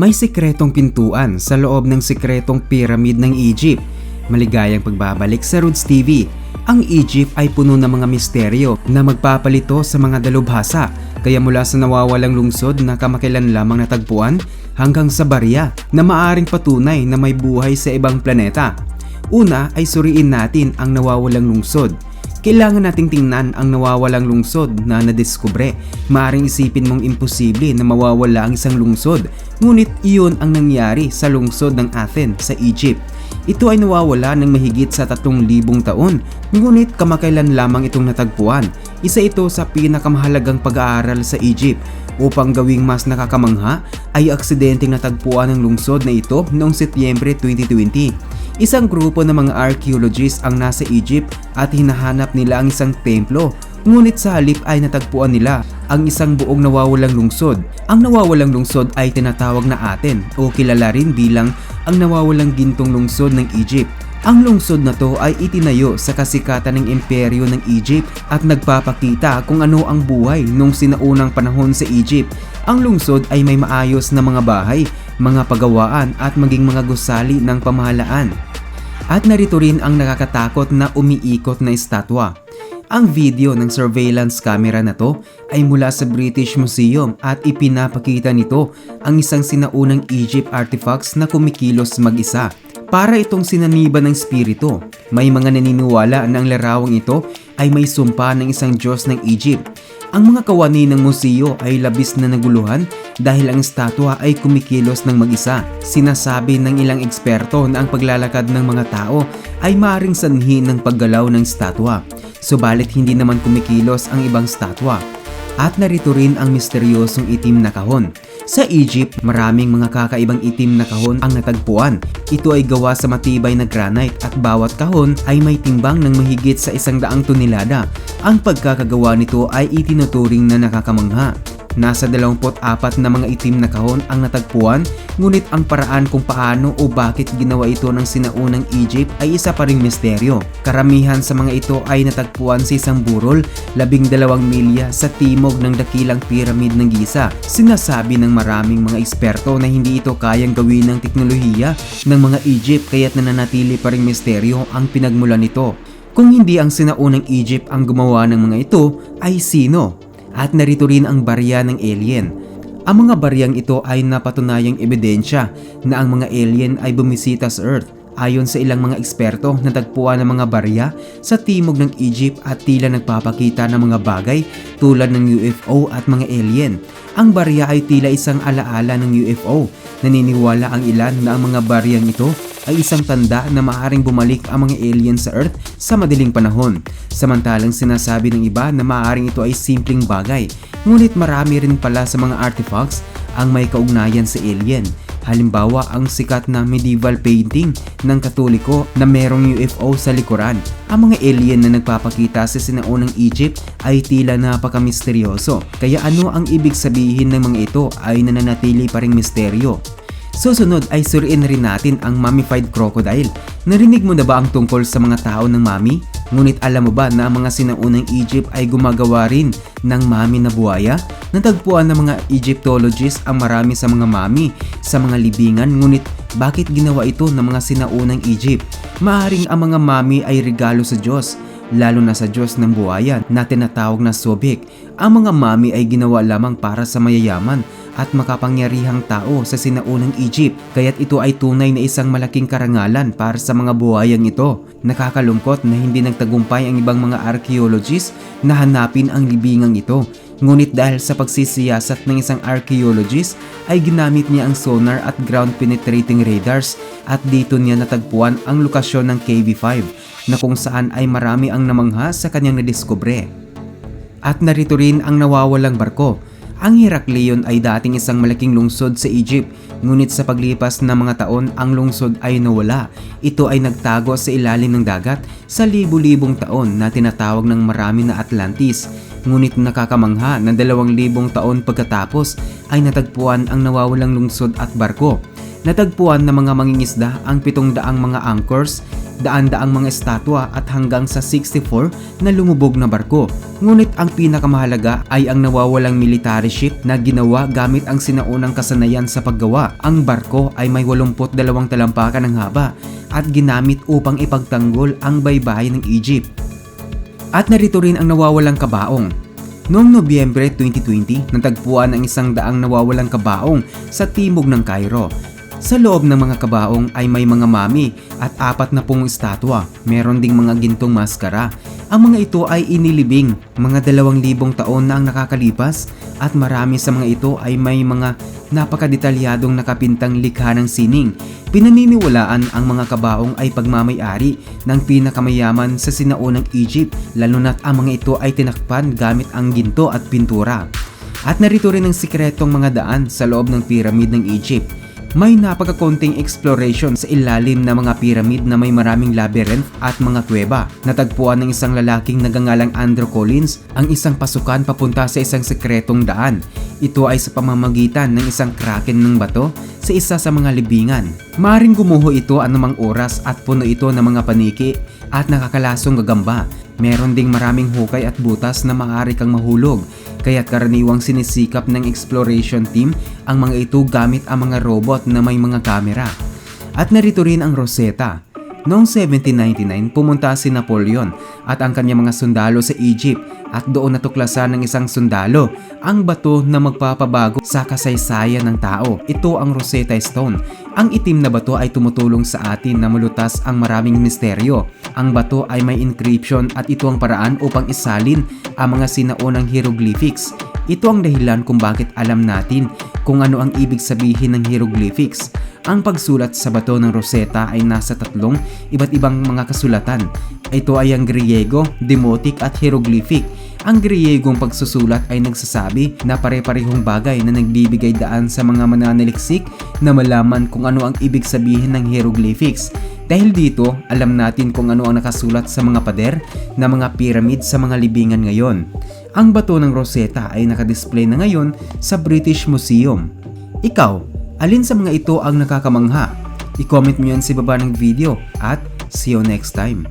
May sikretong pintuan sa loob ng sikretong pyramid ng Egypt. Maligayang pagbabalik sa Roots TV. Ang Egypt ay puno ng mga misteryo na magpapalito sa mga dalubhasa. Kaya mula sa nawawalang lungsod na kamakailan lamang natagpuan hanggang sa barya na maaring patunay na may buhay sa ibang planeta. Una ay suriin natin ang nawawalang lungsod. Kailangan nating tingnan ang nawawalang lungsod na nadiskubre. Maaring isipin mong imposible na mawawala ang isang lungsod, ngunit iyon ang nangyari sa lungsod ng Athens sa Egypt. Ito ay nawawala ng mahigit sa 3,000 taon, ngunit kamakailan lamang itong natagpuan. Isa ito sa pinakamahalagang pag-aaral sa Egypt. Upang gawing mas nakakamangha ay aksidenteng natagpuan ng lungsod na ito noong Setyembre 2020. Isang grupo ng mga archaeologists ang nasa Egypt at hinahanap nila ang isang templo. Ngunit sa halip ay natagpuan nila ang isang buong nawawalang lungsod. Ang nawawalang lungsod ay tinatawag na Aten o kilala rin bilang ang nawawalang gintong lungsod ng Egypt. Ang lungsod na to ay itinayo sa kasikatan ng imperyo ng Egypt at nagpapakita kung ano ang buhay nung sinaunang panahon sa Egypt. Ang lungsod ay may maayos na mga bahay, mga pagawaan at maging mga gusali ng pamahalaan. At narito rin ang nakakatakot na umiikot na estatwa. Ang video ng surveillance camera na to ay mula sa British Museum at ipinapakita nito ang isang sinaunang Egypt artifacts na kumikilos mag-isa. Para itong sinaniba ng spirito, may mga naniniwala na ang larawang ito ay may sumpa ng isang Diyos ng Egypt. Ang mga kawani ng museo ay labis na naguluhan dahil ang estatwa ay kumikilos ng mag-isa. Sinasabi ng ilang eksperto na ang paglalakad ng mga tao ay maaring sanhi ng paggalaw ng estatwa. Subalit hindi naman kumikilos ang ibang statwa. At narito rin ang misteryosong itim na kahon. Sa Egypt, maraming mga kakaibang itim na kahon ang natagpuan. Ito ay gawa sa matibay na granite at bawat kahon ay may timbang ng mahigit sa isang daang tonelada. Ang pagkakagawa nito ay itinuturing na nakakamangha. Nasa 24 na mga itim na kahon ang natagpuan, ngunit ang paraan kung paano o bakit ginawa ito ng sinaunang Egypt ay isa pa ring misteryo. Karamihan sa mga ito ay natagpuan sa isang burol, labing dalawang milya sa timog ng dakilang piramid ng Giza. Sinasabi ng maraming mga eksperto na hindi ito kayang gawin ng teknolohiya ng mga Egypt kaya't nananatili pa ring misteryo ang pinagmulan nito. Kung hindi ang sinaunang Egypt ang gumawa ng mga ito, ay sino? At narito rin ang barya ng alien. Ang mga baryang ito ay napatunayang ebidensya na ang mga alien ay bumisita sa Earth. Ayon sa ilang mga eksperto, natagpuan ng mga barya sa timog ng Egypt at tila nagpapakita ng mga bagay tulad ng UFO at mga alien. Ang barya ay tila isang alaala ng UFO. Naniniwala ang ilan na ang mga baryang ito ay isang tanda na maaaring bumalik ang mga alien sa Earth sa madaling panahon. Samantalang sinasabi ng iba na maaaring ito ay simpleng bagay, ngunit marami rin pala sa mga artifacts ang may kaugnayan sa alien. Halimbawa ang sikat na medieval painting ng Katoliko na merong UFO sa likuran. Ang mga alien na nagpapakita sa sinaunang Egypt ay tila napakamisteryoso. Kaya ano ang ibig sabihin ng mga ito ay nananatili pa ring misteryo. Susunod ay suriin rin natin ang mummified crocodile. Narinig mo na ba ang tungkol sa mga tao ng mummy? Ngunit alam mo ba na ang mga sinaunang Egypt ay gumagawa rin ng mummy na buhaya? Natagpuan ng mga Egyptologists ang marami sa mga mummy sa mga libingan ngunit bakit ginawa ito ng mga sinaunang Egypt? Maaring ang mga mummy ay regalo sa Diyos lalo na sa Diyos ng buhayan na tinatawag na Sobek. Ang mga mummy ay ginawa lamang para sa mayayaman at makapangyarihang tao sa sinaunang Egypt kaya't ito ay tunay na isang malaking karangalan para sa mga buhayang ito. Nakakalungkot na hindi nagtagumpay ang ibang mga archaeologists na hanapin ang libingang ito. Ngunit dahil sa pagsisiyasat ng isang archaeologist ay ginamit niya ang sonar at ground penetrating radars at dito niya natagpuan ang lokasyon ng KV-5 na kung saan ay marami ang namangha sa kanyang nadiskubre. At narito rin ang nawawalang barko ang Heraklion ay dating isang malaking lungsod sa Egypt, ngunit sa paglipas ng mga taon ang lungsod ay nawala. Ito ay nagtago sa ilalim ng dagat sa libu-libong taon na tinatawag ng marami na Atlantis. Ngunit nakakamangha na dalawang libong taon pagkatapos ay natagpuan ang nawawalang lungsod at barko. Natagpuan ng mga mangingisda ang pitong daang mga anchors daan-daang mga estatwa at hanggang sa 64 na lumubog na barko. Ngunit ang pinakamahalaga ay ang nawawalang military ship na ginawa gamit ang sinaunang kasanayan sa paggawa. Ang barko ay may 82 talampakan ng haba at ginamit upang ipagtanggol ang baybayin ng Egypt. At narito rin ang nawawalang kabaong. Noong Nobyembre 2020, natagpuan ang isang daang nawawalang kabaong sa timog ng Cairo. Sa loob ng mga kabaong ay may mga mami at apat na pong estatwa. Meron ding mga gintong maskara. Ang mga ito ay inilibing mga dalawang libong taon na ang nakakalipas at marami sa mga ito ay may mga napakadetalyadong nakapintang likha ng sining. Pinaniniwalaan ang mga kabaong ay pagmamayari ng pinakamayaman sa sinaunang Egypt lalo na't ang mga ito ay tinakpan gamit ang ginto at pintura. At narito rin ang sikretong mga daan sa loob ng pyramid ng Egypt. May napakakonting exploration sa ilalim ng mga pyramid na may maraming labyrinth at mga kuweba. Natagpuan ng isang lalaking nagangalang Andrew Collins ang isang pasukan papunta sa isang sekretong daan. Ito ay sa pamamagitan ng isang kraken ng bato sa isa sa mga libingan. Maring gumuho ito anumang oras at puno ito ng mga paniki at nakakalasong gagamba. Meron ding maraming hukay at butas na maaari kang mahulog, kaya't karaniwang sinisikap ng exploration team ang mga ito gamit ang mga robot na may mga kamera. At narito rin ang Rosetta. Noong 1799, pumunta si Napoleon at ang kanyang mga sundalo sa Egypt at doon natuklasan ng isang sundalo ang bato na magpapabago sa kasaysayan ng tao. Ito ang Rosetta Stone. Ang itim na bato ay tumutulong sa atin na malutas ang maraming misteryo. Ang bato ay may encryption at ito ang paraan upang isalin ang mga sinaunang hieroglyphics. Ito ang dahilan kung bakit alam natin kung ano ang ibig sabihin ng hieroglyphics. Ang pagsulat sa bato ng Rosetta ay nasa tatlong iba't ibang mga kasulatan. Ito ay ang Griego, Demotic at Hieroglyphic. Ang Griegong pagsusulat ay nagsasabi na pare-parehong bagay na nagbibigay daan sa mga mananaliksik na malaman kung ano ang ibig sabihin ng hieroglyphics. Dahil dito, alam natin kung ano ang nakasulat sa mga pader na mga pyramid sa mga libingan ngayon. Ang bato ng Rosetta ay nakadisplay na ngayon sa British Museum. Ikaw, alin sa mga ito ang nakakamangha? I-comment mo yan sa baba ng video at see you next time.